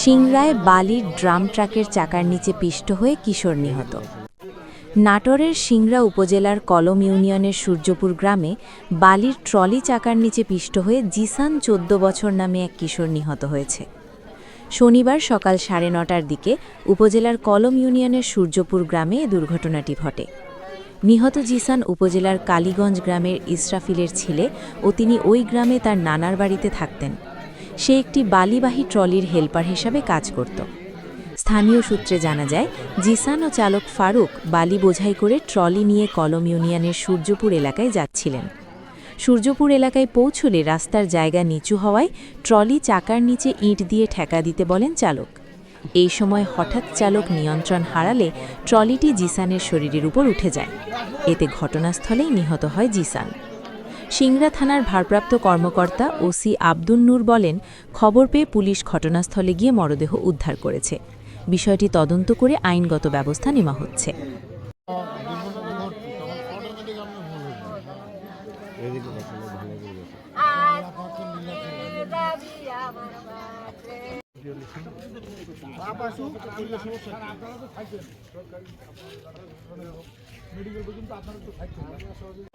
সিংড়ায় বালির ড্রাম ট্রাকের চাকার নিচে পিষ্ট হয়ে কিশোর নিহত। নাটোরের সিংড়া উপজেলার কলম ইউনিয়নের সূর্যপুর গ্রামে বালির ট্রলি চাকার নিচে পিষ্ট হয়ে জিসান চোদ্দ বছর নামে এক কিশোর নিহত হয়েছে। শনিবার সকাল সাড়ে নটার দিকে উপজেলার কলম ইউনিয়নের সূর্যপুর গ্রামে দুর্ঘটনাটি ঘটে। নিহত জিসান উপজেলার কালীগঞ্জ গ্রামের ইসরাফিলের ছেলে ও তিনি ওই গ্রামে তার নানার বাড়িতে থাকতেন। সে একটি বালিবাহী ট্রলির হেল্পার হিসাবে কাজ করত। স্থানীয় সূত্রে জানা যায়, জিসান ও চালক ফারুক বালি বোঝাই করে ট্রলি নিয়ে কলম ইউনিয়নের সূর্যপুর এলাকায় যাচ্ছিলেন। সূর্যপুর এলাকায় পৌঁছলে রাস্তার জায়গা নিচু হওয়ায় ট্রলি চাকার নিচে ইট দিয়ে ঠেকা দিতে বলেন চালক। এই সময় হঠাৎ চালক নিয়ন্ত্রণ হারালে ট্রলিটি জিসানের শরীরের উপর উঠে যায়। এতে ঘটনাস্থলেই নিহত হয় জিসান। সিংড়া থানার ভারপ্রাপ্ত কর্মকর্তা ওসি আব্দুন নূর বলেন, খবর পেয়ে পুলিশ ঘটনাস্থলে গিয়ে মরদেহ উদ্ধার করেছে। বিষয়টি তদন্ত করে আইনগত ব্যবস্থা নেওয়া হচ্ছে। তখন বা-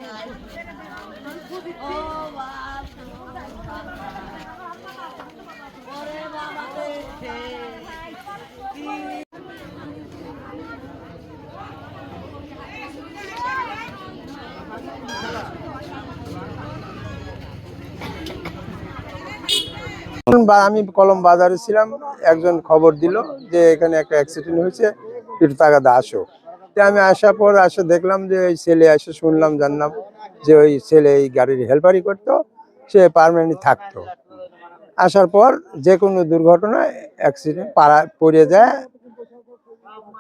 আমি কলম বাজারে ছিলাম, একজন খবর দিল যে এখানে একটা অ্যাক্সিডেন্ট হয়েছে, একটু তাগাদা আসো। তো আমি আসার পর আসে দেখলাম যে ওই ছেলে এসে শুনলাম, জানলাম যে ওই ছেলে এই গাড়ির হেল্পারি করতো, সে পারমানেন্ট থাকতো। আসার পর যে কোনো দুর্ঘটনায় অ্যাক্সিডেন্ট পাড়া পড়ে যায়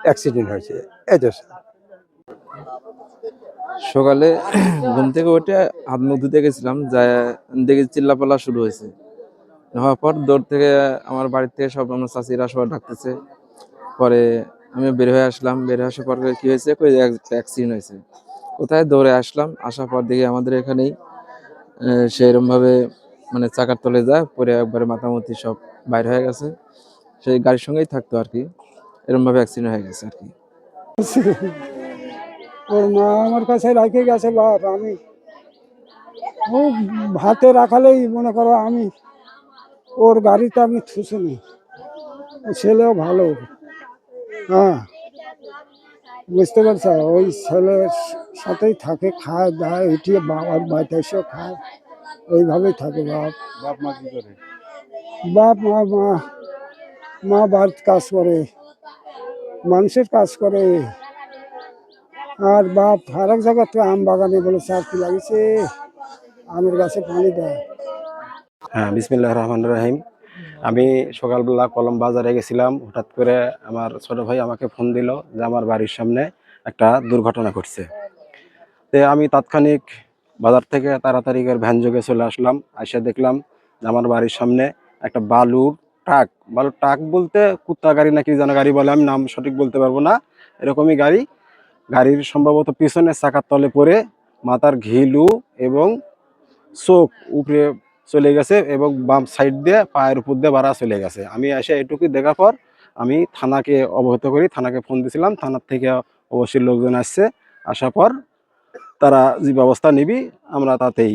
অ্যাক্সিডেন্ট হয়েছে। এই তো। সকালে ঘুম থেকে উঠে হাত মুখ ধুতে গেছিলাম যা দেখে চিল্লাপাল্লা শুরু হয়েছে। হওয়ার পর দৌড় থেকে আমার বাড়ি থেকে সব আমার চাষিরা সবাই ডাকতেছে। পরে আমি বের হয়ে আসলাম। বের হয়ে আসার পর কি হয়েছে? অ্যাক্সিডেন্ট হয়েছে। কোথায়? দৌড়ে আসলাম। আসার পর দেখি আমাদের এখানেই সেরকম ভাবে মানে চাকার তলে যায় পরে একবারে মাথামতি সব বাইর হয়ে গেছে। সেই গাড়ির সঙ্গেই থাকতো আর কি। এরকম ভাবে অ্যাক্সিডেন্ট হয়ে গেছে আর কি। ওর মা আমার কাছে রেখে গেছে, বাপ, আমি। ও ভাতে রাখালেই মনে করো আমি। ওর গাড়িতে আমি থুসুনি ছেলেও ভালো। হ্যাঁ। বুঝতে পারছ? ওই ছেলের সাথেই থাকে খায় দায় উঠিয়ে বাবার বাড়িতে এসেও খায়। ওইভাবেই থাকে বাপ। বাপ মা কি করে? বাপ মা মা মা বাড়ির কাজ করে মানুষের কাজ করে। আর বাপ আর এক জায়গা তো আম বাগানে বলে চার কি লাগিয়েছে? আমের গাছে পানি দেয়। হ্যাঁ বিসমিল্লাহ রহমান রাহিম। আমি সকালবেলা কলম বাজারে গেছিলাম, হঠাৎ করে আমার ছোট ভাই আমাকে ফোন দিল যে আমার বাড়ির সামনে একটা দুর্ঘটনা ঘটছে। তে আমি তাৎক্ষণিক বাজার থেকে তাড়াতাড়ি করে ভ্যান যোগে চলে আসলাম আসে দেখলাম যে আমার বাড়ির সামনে একটা বালুর ট্রাক। বালুর ট্রাক বলতে কুত্তা গাড়ি নাকি যেন গাড়ি বলে, আমি নাম সঠিক বলতে পারব না। এরকমই গাড়ি। গাড়ির সম্ভবত পিছনের চাকার তলে পড়ে মাথার ঘিলু এবং চোখ উপরে চলে গেছে এবং বাম সাইড দিয়ে পায়ের উপর দিয়ে বাড়া চলে গেছে। আমি এসে এটুকু দেখার পর আমি থানাকে অবগত করি, থানাকে ফোন দিয়েছিলাম থানার থেকে অবশ্যই লোকজন আসছে। আসার পর তারা যে ব্যবস্থা নিবি, আমরা তাতেই